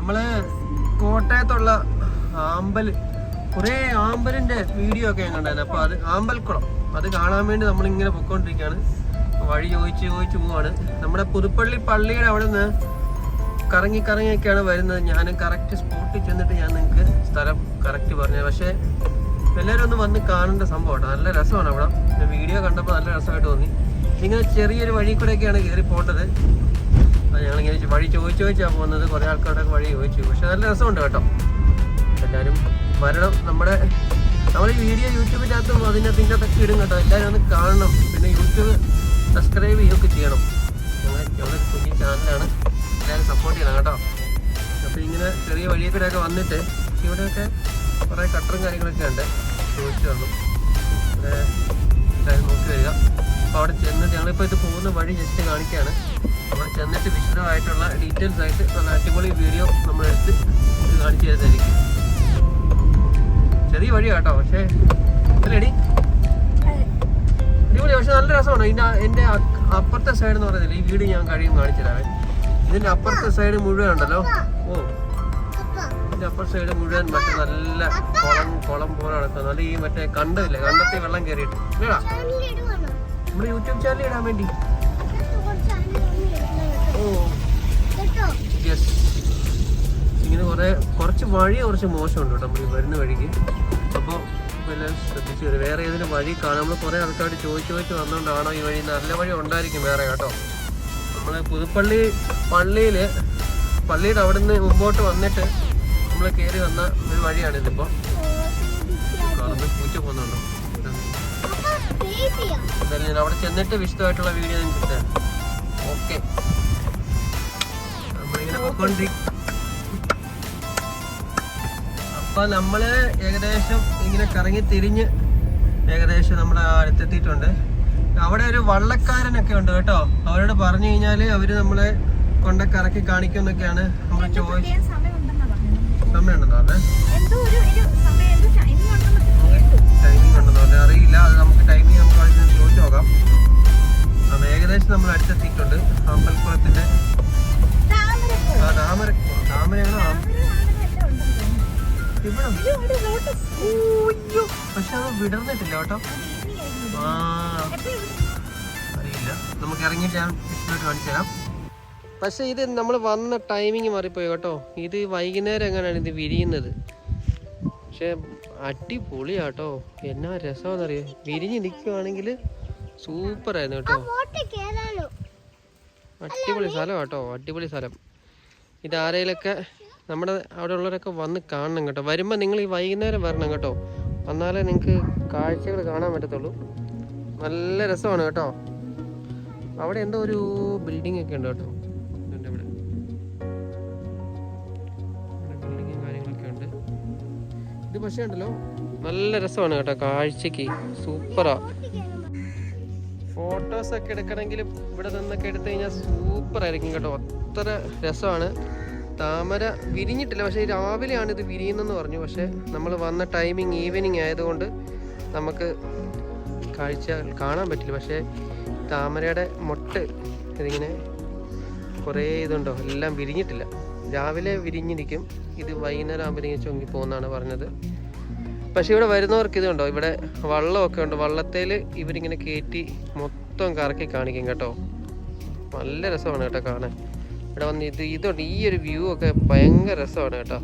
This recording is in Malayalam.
നമ്മൾ കോട്ടയത്തുള്ള ആമ്പൽ കുറേ ആമ്പലിന്റെ വീഡിയോ ഒക്കെ ഞാൻ കണ്ടായിരുന്നു. അപ്പോൾ അത് ആമ്പൽക്കുളം അത് കാണാൻ വേണ്ടി നമ്മളിങ്ങനെ പൊയ്ക്കൊണ്ടിരിക്കുകയാണ് വഴി ചോദിച്ച് ചോദിച്ച് പോവാണ്. നമ്മുടെ പുതുപ്പള്ളി പള്ളിയുടെ അവിടെ നിന്ന് കറങ്ങി കറങ്ങിയൊക്കെയാണ് വരുന്നത്. ഞാൻ കറക്റ്റ് സ്പോട്ടിൽ ചെന്നിട്ട് ഞാൻ നിങ്ങൾക്ക് സ്ഥലം കറക്റ്റ് പറഞ്ഞത് പക്ഷേ എല്ലാവരും ഒന്ന് വന്ന് കാണേണ്ട സംഭവമാണ് നല്ല രസമാണ് അവിടെ. വീഡിയോ കണ്ടപ്പോൾ നല്ല രസമായിട്ട് തോന്നി. ഇങ്ങനെ ചെറിയൊരു വഴി കൂടെയൊക്കെയാണ് കയറി പോകേണ്ടത്. ഞങ്ങളിങ്ങനെ വഴി ചോദിച്ചു ചോദിച്ചാണ് പോകുന്നത്. കുറേ ആൾക്കാരുടെ വഴി ചോദിച്ചു. പക്ഷെ നല്ല രസമുണ്ട് കേട്ടോ. എല്ലാവരും വരണം നമ്മുടെ നമ്മൾ ഈ വീഡിയോ യൂട്യൂബിനകത്തും അതിനകത്ത് ഇതിനകത്തൊക്കെ ഇടും കേട്ടോ. എല്ലാവരും ഒന്ന് കാണണം. പിന്നെ യൂട്യൂബ് സബ്സ്ക്രൈബ് ചെയ്യുകയൊക്കെ ചെയ്യണം. ഞങ്ങൾ ഞങ്ങളുടെ കുഞ്ഞു ചാനലാണ്. എല്ലാവരും സപ്പോർട്ട് ചെയ്യണം കേട്ടോ. അപ്പോൾ ഇങ്ങനെ ചെറിയ വഴിയൊക്കെ വന്നിട്ട് ഇവിടെയൊക്കെ കുറേ കട്ടറും കാര്യങ്ങളൊക്കെ ഉണ്ട്. ചോദിച്ചു വന്നു ഇവിടെ എല്ലാവരും നോക്കി വരിക. അപ്പോൾ അവിടെ ചെന്നിട്ട് ഞങ്ങളിപ്പോൾ ഇത് പോകുന്ന വഴി ജസ്റ്റ് കാണിക്കുകയാണ് അവിടെ ചെന്നിട്ട് വിശദമായിട്ടുള്ള ഡീറ്റെയിൽസ് ആയിട്ട് നല്ല അടിപൊളി വീഡിയോ നമ്മളെടുത്ത് ഇത് കാണിച്ചു തരുന്നതായിരിക്കും. ചെറിയ വഴി കേട്ടോ പക്ഷേ അല്ലേടി അടിപൊളി പക്ഷെ നല്ല രസമാണ്. ഇതിന്റെ എന്റെ അപ്പുറത്തെ സൈഡ് എന്ന് പറയുന്നില്ല ഈ വീട് ഞാൻ കഴിയും കാണിച്ചു തരാവേ ഇതിന്റെ അപ്പുറത്തെ സൈഡ് മുഴുവൻ ഉണ്ടല്ലോ ഓ. ഇതിന്റെ അപ്പുറത്തെ സൈഡ് മുഴുവൻ മറ്റേ നല്ല കുളം കുളം പോലെ നടക്കുന്നത് അത് ഈ മറ്റേ കണ്ടമില്ലേ കണ്ടത്തി വെള്ളം കയറിയിട്ട് ഇല്ലടാ. നമ്മുടെ യൂട്യൂബ് ചാനൽ ഇടാൻ വേണ്ടി. ഇങ്ങനെ കുറെ കുറച്ച് വഴി കുറച്ച് മോശമുണ്ട് കേട്ടോ നമ്മൾ വരുന്ന വഴിക്ക്. അപ്പോൾ എല്ലാം ശ്രദ്ധിച്ചു വരും. വേറെ ഏതെങ്കിലും വഴി കാണാം. നമ്മൾ കുറേ ആൾക്കാർ ചോദിച്ചു ചോദിച്ച് വന്നുകൊണ്ടാണോ ഈ വഴി നല്ല വഴി ഉണ്ടായിരിക്കും വേറെ കേട്ടോ. നമ്മൾ പുതുപ്പള്ളി പള്ളിയിൽ പള്ളിയുടെ അവിടെ നിന്ന് മുമ്പോട്ട് വന്നിട്ട് നമ്മൾ കയറി വന്ന ഒരു വഴിയാണിതിപ്പോൾ കാണുന്നത് പൂച്ച പോകുന്നുണ്ടോ? എന്തായാലും ഞാൻ അവിടെ ചെന്നിട്ട് വിശദമായിട്ടുള്ള വീഡിയോ നിങ്ങൾക്ക് തരാം ഓക്കെ നമ്മളിങ്ങനെ അപ്പൊ നമ്മൾ ഏകദേശം ഇങ്ങനെ കറങ്ങി തിരിഞ്ഞ് ഏകദേശം നമ്മുടെ അടുത്തെത്തിയിട്ടുണ്ട്. അവിടെ ഒരു വള്ളക്കാരനൊക്കെ ഉണ്ട് കേട്ടോ. അവരോട് പറഞ്ഞു കഴിഞ്ഞാൽ അവർ നമ്മളെ കൊണ്ട കറക്കി കാണിക്കുന്നൊക്കെയാണ് നമ്മൾ ചോദിച്ചു സമയമുണ്ടെന്ന് പറഞ്ഞേ? ടൈമിംഗ് ഉണ്ടെന്ന് പറഞ്ഞാൽ അറിയില്ല. അത് നമുക്ക് നമ്മൾ അടുത്തെത്തിയിട്ടുണ്ട്. അമ്പലക്കുളത്തിന്റെ ആ താമര താമരയാണോ? ഇവിടെ. പക്ഷെ അത് വിടർന്നിട്ടില്ല കേട്ടോ. ആ. അറിയില്ല. നമുക്ക് ഇറങ്ങിയിട്ട് ഞാൻ കാണിച്ചു തരാം. പക്ഷെ ഇത് നമ്മൾ വന്ന ടൈമിങ് മാറിപ്പോയി കേട്ടോ. ഇത് വൈകുന്നേരം എങ്ങനെയാണ് ഇത് വിരിയുന്നത്? പക്ഷെ അടിപൊളിയാട്ടോ എന്നാ രസമാണെന്നറിയോ? വിരിഞ്ഞ് നിൽക്കുവാണെങ്കിൽ സൂപ്പറായിരുന്നു കേട്ടോ. അടിപൊളി സ്ഥലം കേട്ടോ അടിപൊളി സ്ഥലം. ഇത് ആരെയിലൊക്കെ നമ്മുടെ അവിടെ ഉള്ളവരൊക്കെ വന്ന് കാണണം കേട്ടോ. വരുമ്പോൾ നിങ്ങൾ ഈ വൈകുന്നേരം വരണം കേട്ടോ. വന്നാലേ നിങ്ങൾക്ക് കാഴ്ചകൾ കാണാൻ പറ്റത്തുള്ളൂ. നല്ല രസമാണ് കേട്ടോ. അവിടെ എന്തോ ഒരു ബിൽഡിംഗ് ഒക്കെ ഉണ്ട് കേട്ടോ. ഇത് പക്ഷേ ഉണ്ടല്ലോ. നല്ല രസമാണ് കേട്ടോ കാഴ്ചക്ക് സൂപ്പറാ. ഫോട്ടോസ് ഒക്കെ എടുക്കണമെങ്കിൽ ഇവിടെ നിന്നൊക്കെ എടുത്തു കഴിഞ്ഞാൽ സൂപ്പർ ആയിരിക്കും കേട്ടോ. അത്ര രസമാണ്. താമര വിരിഞ്ഞിട്ടില്ല. പക്ഷേ രാവിലെയാണ് ഇത് വിരിയുന്നതെന്ന് പറഞ്ഞു. പക്ഷേ നമ്മൾ വന്ന ടൈമിങ് ഈവനിങ് ആയതുകൊണ്ട് നമുക്ക് കാഴ്ച കാണാൻ പറ്റില്ല. പക്ഷേ താമരയുടെ മൊട്ട് ഇതിങ്ങനെ കുറേ ഇതുണ്ടോ? എല്ലാം വിരിഞ്ഞിട്ടില്ല. രാവിലെ വിരിഞ്ഞിരിക്കും. ഇത് വൈകുന്നേരം ആകുമ്പോഴേക്കും ചൊങ്ങി പറഞ്ഞത്. പക്ഷെ ഇവിടെ വരുന്നവർക്ക് ഇതുണ്ടോ? ഇവിടെ വള്ളമൊക്കെ ഉണ്ട്. വള്ളത്തേൽ ഇവരിങ്ങനെ കയറ്റി മൊത്തം കറക്കി കാണിക്കും കേട്ടോ. നല്ല രസമാണ് കേട്ടോ കാണാൻ. ഇവിടെ വന്ന് ഇത് ഇതുണ്ട്. ഈ ഒരു വ്യൂ ഒക്കെ ഭയങ്കര രസമാണ് കേട്ടോ.